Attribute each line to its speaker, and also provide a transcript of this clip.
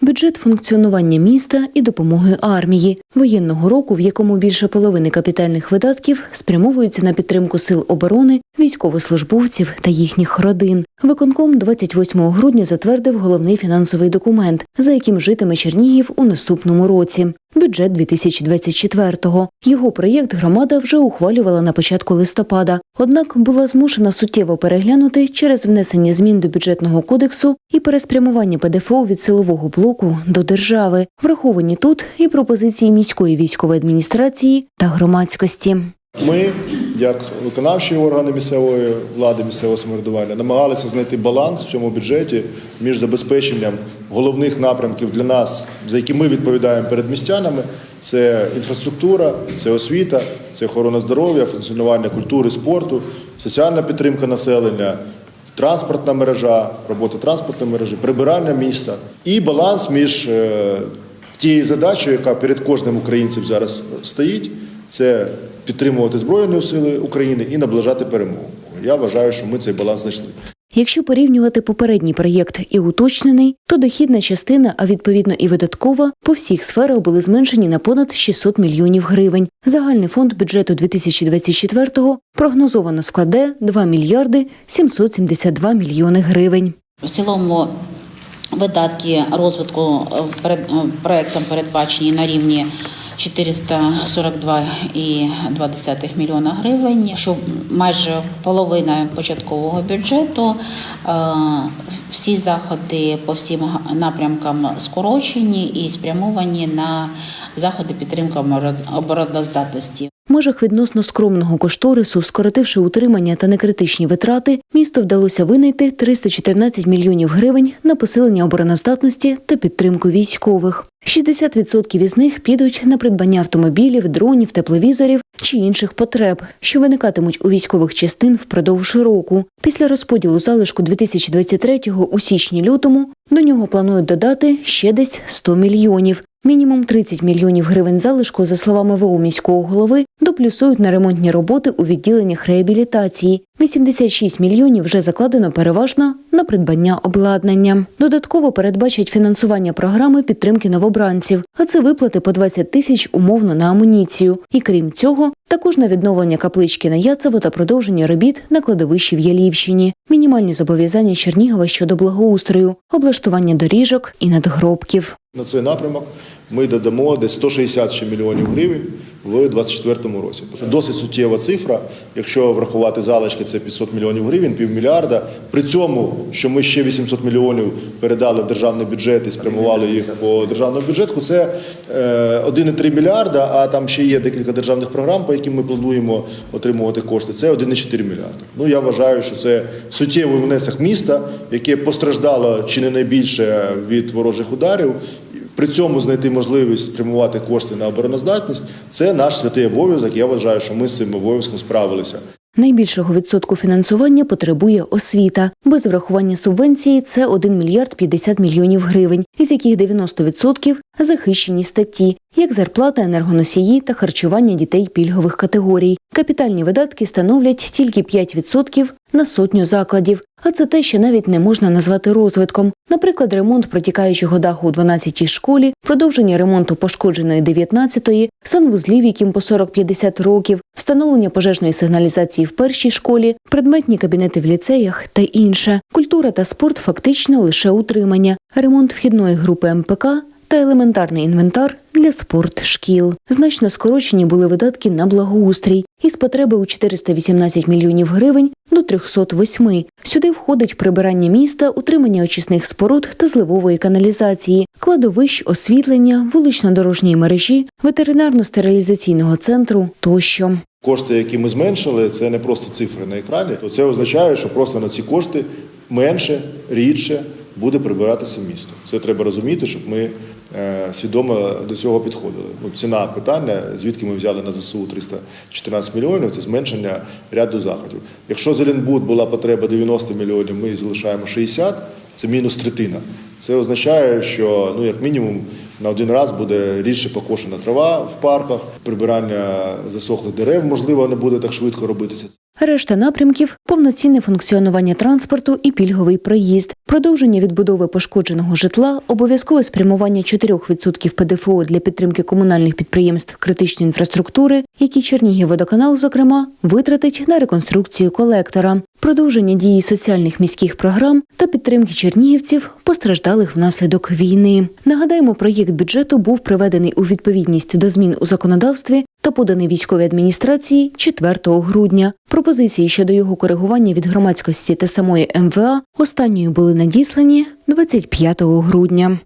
Speaker 1: бюджет функціонування міста і допомоги армії, воєнного року, в якому більше половини капітальних видатків спрямовуються на підтримку сил оборони, військовослужбовців та їхніх родин. Виконком 28 грудня затвердив головний фінансовий документ, за яким житиме Чернігів у наступному році. Бюджет 2024-го. Його проєкт громада вже ухвалювала на початку листопада, однак була змушена суттєво переглянути через внесення змін до бюджетного кодексу і переспрямування ПДФО від силового блоку до держави. Враховані тут і пропозиції міської військової адміністрації та громадськості.
Speaker 2: Ми, як виконавчі органи місцевої влади, місцевого самоврядування, намагалися знайти баланс в цьому бюджеті між забезпеченням головних напрямків для нас, за які ми відповідаємо перед містянами. Це інфраструктура, це освіта, це охорона здоров'я, функціонування культури, спорту, соціальна підтримка населення, транспортна мережа, робота транспортної мережі, прибирання міста і баланс між е, тією задачею, яка перед кожним українцем зараз стоїть, це підтримувати Збройні сили України і наближати перемогу. Я вважаю, що ми цей баланс знайшли.
Speaker 1: Якщо порівнювати попередній проєкт і уточнений, то дохідна частина, а відповідно і видаткова, по всіх сферах були зменшені на понад 600 мільйонів гривень. Загальний фонд бюджету 2024-го прогнозовано складе 2 мільярди 772 мільйони гривень.
Speaker 3: В цілому видатки розвитку е, перед проектом передбачені на рівні 442,2 мільйона гривень, що майже половина початкового бюджету. Е, Всі заходи по всім напрямкам скорочені і спрямовані на заходи підтримки оборо- обороноздатності.
Speaker 1: Межах відносно скромного кошторису, скоротивши утримання та некритичні витрати, місто вдалося винайти 314 мільйонів гривень на посилення обороноздатності та підтримку військових. 60% із них підуть на придбання автомобілів, дронів, тепловізорів чи інших потреб, що виникатимуть у військових частин впродовж року. Після розподілу залишку 2023-го у січні-лютому до нього планують додати ще десь 100 мільйонів. Мінімум 30 мільйонів гривень залишку, за словами ВО міського голови, доплюсують на ремонтні роботи у відділеннях реабілітації. 86 мільйонів вже закладено переважно на придбання обладнання. Додатково передбачать фінансування програми підтримки новобранців, а це виплати по 20 тисяч умовно на амуніцію. І крім цього, також на відновлення каплички на Яцево та продовження робіт на кладовищі в Ялівщині, мінімальні зобов'язання Чернігова щодо благоустрою, облаштування доріжок і надгробків.
Speaker 2: На цей напрямок ми додамо десь 160 ще мільйонів гривень в 2024 році. Досить суттєва цифра. Якщо врахувати залишки, це 500 мільйонів гривень, півмільярда. При цьому, що ми ще 800 мільйонів передали в державний бюджет і спрямували їх по державному бюджету, це е, 1,3 мільярда, а там ще є декілька державних програм, по яким ми плануємо отримувати кошти. Це 1,4 мільярда. Ну я вважаю, що це суттєвий внесок міста, яке постраждало чи не найбільше від ворожих ударів. При цьому знайти можливість спрямувати кошти на обороноздатність це наш святий обов'язок. Я вважаю, що ми з цим обов'язком справилися.
Speaker 1: Найбільшого відсотку фінансування потребує освіта. Без врахування субвенції це 1 мільярд 50 мільйонів гривень, із яких 90% – захищені статті, як зарплата, енергоносії та харчування дітей пільгових категорій. Капітальні видатки становлять тільки 5% на сотню закладів. А це те, що навіть не можна назвати розвитком. Наприклад, ремонт протікаючого даху у 12-й школі, продовження ремонту пошкодженої 19-ї, санвузлів, яким по 40-50 років, встановлення пожежної сигналізації в першій школі, предметні кабінети в ліцеях та інше. Культура та спорт фактично лише утримання, ремонт вхідної групи МПК та елементарний інвентар для спортшкіл. Значно скорочені були видатки на благоустрій із потреби у 418 мільйонів гривень до 308. Сюди входить прибирання міста, утримання очисних споруд та зливової каналізації, кладовищ, освітлення, вулично-дорожньої мережі, ветеринарно-стерилізаційного центру тощо.
Speaker 2: Кошти, які ми зменшили, це не просто цифри на екрані. То це означає, що просто на ці кошти менше, рідше буде прибиратися місто. Це треба розуміти, щоб ми е, свідомо до цього підходили. Ну, ціна питання, звідки ми взяли на ЗСУ 314 мільйонів, це зменшення ряду заходів. Якщо Зеленбуд була потреба 90 мільйонів, ми залишаємо 60, це мінус третина. Це означає, що ну як мінімум на один раз буде рідше покошена трава в парках, прибирання засохлих дерев можливо не буде так швидко робитися.
Speaker 1: Решта напрямків повноцінне функціонування транспорту і пільговий проїзд, продовження відбудови пошкодженого житла, обов'язкове спрямування 4% ПДФО для підтримки комунальних підприємств критичної інфраструктури, які Чернігівводоканал, зокрема, витратить на реконструкцію колектора, продовження дії соціальних міських програм та підтримки чернігівців, постраждалих внаслідок війни. Нагадаємо, проєкт бюджету був приведений у відповідність до змін у законодавстві та поданий військовій адміністрації 4 грудня. Пропозиції щодо його коригування від громадськості та самої МВА останньою були надіслані 25 грудня.